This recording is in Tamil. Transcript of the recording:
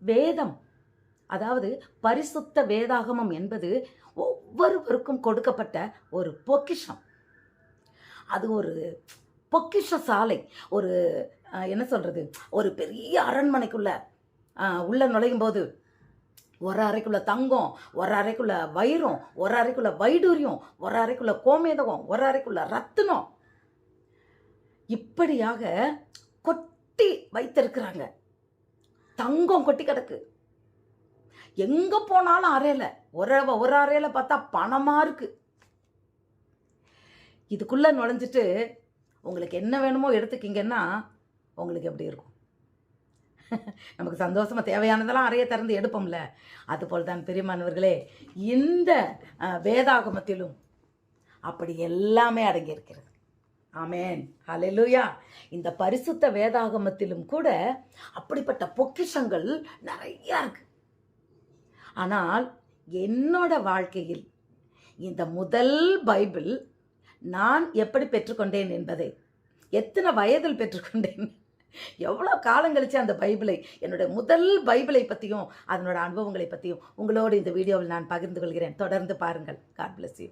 வேதம் அதாவது பரிசுத்த வேதாகமம் என்பது ஒவ்வொருவருக்கும் கொடுக்கப்பட்ட ஒரு பொக்கிஷம். அது ஒரு பொக்கிஷ சாலை ஒரு என்ன சொல்கிறது ஒரு பெரிய அரண்மனைக்குள்ள உள்ளே உள்ள நுழையும் போது ஒரு அறைக்குள்ள தங்கம் ஒரு அறைக்குள்ள வைரம் ஒரு அறைக்குள்ள வைடூரியம் ஒரு அறைக்குள்ள கோமேதகம் ஒரு அறைக்குள்ள ரத்தினம். இப்படியாக கொட்டி வைத்திருக்கிறாங்க. தங்கம் கொட்டி கிடக்கு. எங்க போனாலும் அறையில ஒரு ஒரு அறையில பார்த்தா பணமா இருக்கு. இதுக்குள்ள நுழைஞ்சிட்டு உங்களுக்கு என்ன வேணுமோ எடுத்துக்கிங்கன்னா உங்களுக்கு எப்படி இருக்கும்? நமக்கு சந்தோஷமா தேவையானதெல்லாம் அறைய திறந்து எடுப்போம்ல. அதுபோல் தான் பெரியமானவர்களே இந்த வேதாகமத்திலும் அப்படி எல்லாமே அடங்கியிருக்கிறது. ஆமேன். ஹalleluya. இந்த பரிசுத்த வேதாகமத்திலும் கூட அப்படிப்பட்ட பொக்கிஷங்கள் நிறைய இருக்கு. ஆனால் என்னோட வாழ்க்கையில் இந்த முதல் பைபிள் நான் எப்படி பெற்றுக்கொண்டேன் என்பதை எத்தனை வயதில் பெற்றுக்கொண்டேன் எவ்வளோ காலம் கழிச்சு அந்த பைபிளை என்னுடைய முதல் பைபிளை பற்றியும் அதனோட அனுபவங்களை பற்றியும் உங்களோடு இந்த வீடியோவில் நான் பகிர்ந்து கொள்கிறேன். தொடர்ந்து பாருங்கள். God bless you